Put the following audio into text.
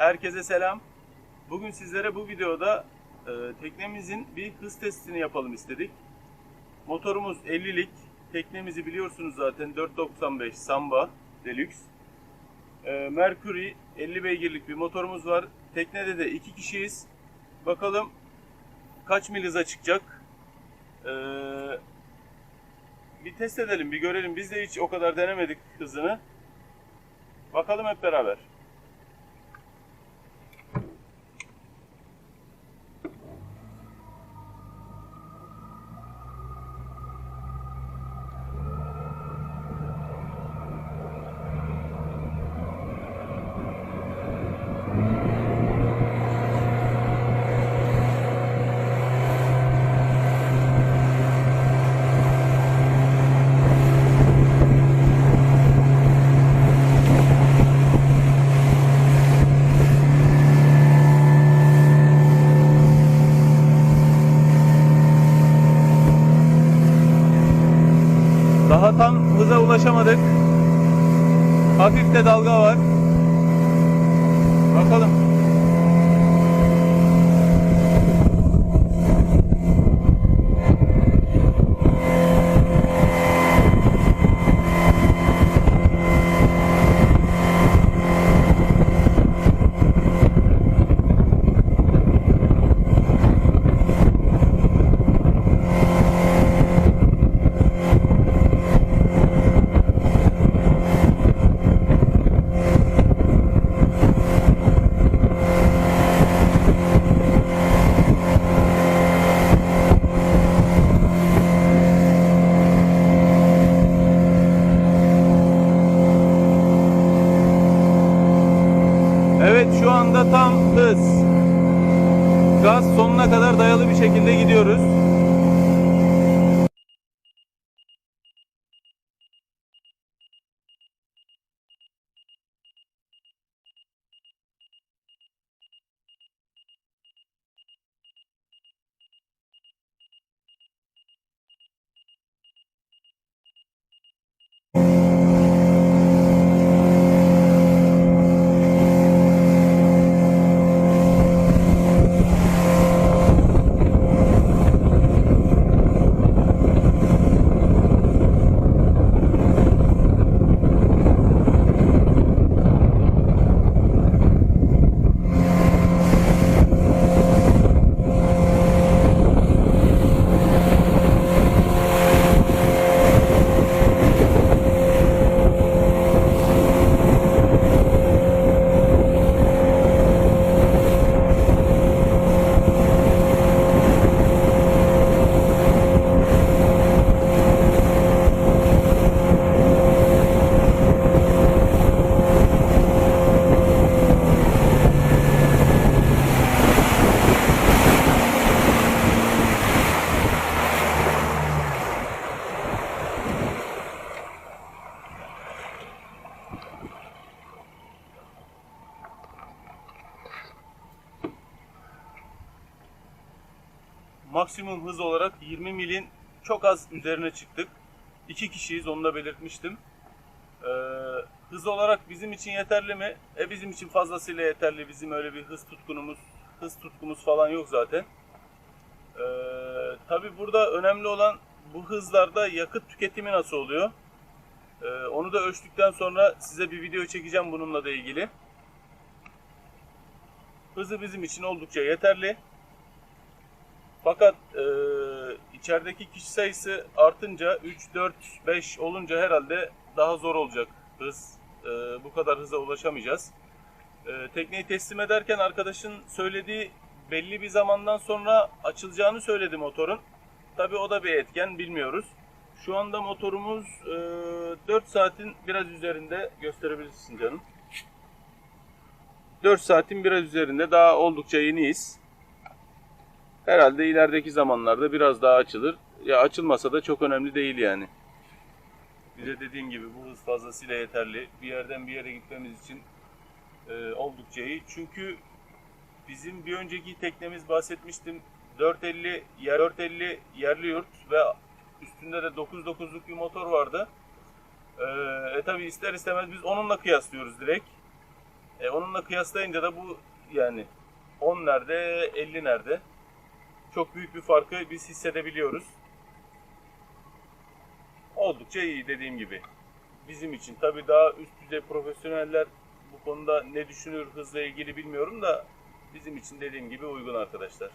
Herkese selam. Bugün sizlere bu videoda e, teknemizin bir hız testini yapalım istedik. Motorumuz 50'lik. Teknemizi biliyorsunuz zaten 495 Samba Deluxe. E, Mercury 50 beygirlik bir motorumuz var. Teknede de iki kişiyiz. Bakalım kaç mil hıza çıkacak. E, bir test edelim, bir görelim. Biz de hiç o kadar denemedik hızını. Bakalım hep beraber. Daha tam hıza ulaşamadık. Hafif de dalga var. Bakalım. Evet şu anda tam hız. Gaz sonuna kadar dayalı bir şekilde gidiyoruz. Maksimum hız olarak 20 milin çok az üzerine çıktık. İki kişiyiz onu da belirtmiştim. Ee, hız olarak bizim için yeterli mi? E bizim için fazlasıyla yeterli. Bizim öyle bir hız tutkunumuz, hız tutkumuz falan yok zaten. Ee, Tabi burada önemli olan bu hızlarda yakıt tüketimi nasıl oluyor? Ee, onu da ölçtükten sonra size bir video çekeceğim bununla da ilgili. Hızı bizim için oldukça yeterli. Fakat e, içerideki kişi sayısı artınca 3, 4, 5 olunca herhalde daha zor olacak hız. E, bu kadar hıza ulaşamayacağız. E, tekneyi teslim ederken arkadaşın söylediği belli bir zamandan sonra açılacağını söyledi motorun. Tabi o da bir etken bilmiyoruz. Şu anda motorumuz e, 4 saatin biraz üzerinde gösterebilirsin canım. 4 saatin biraz üzerinde daha oldukça yeniyiz. Herhalde ilerideki zamanlarda biraz daha açılır. Ya açılmasa da çok önemli değil yani. Bize dediğim gibi bu hız fazlasıyla yeterli. Bir yerden bir yere gitmemiz için e, oldukça iyi. Çünkü bizim bir önceki teknemiz bahsetmiştim. 450 yer 450 yerli yurt ve üstünde de 9.9'luk bir motor vardı. E, e tabi ister istemez biz onunla kıyaslıyoruz direkt. E, onunla kıyaslayınca da bu yani 10 nerede 50 nerede çok büyük bir farkı biz hissedebiliyoruz. Oldukça iyi dediğim gibi. Bizim için tabii daha üst düzey profesyoneller bu konuda ne düşünür hızla ilgili bilmiyorum da bizim için dediğim gibi uygun arkadaşlar.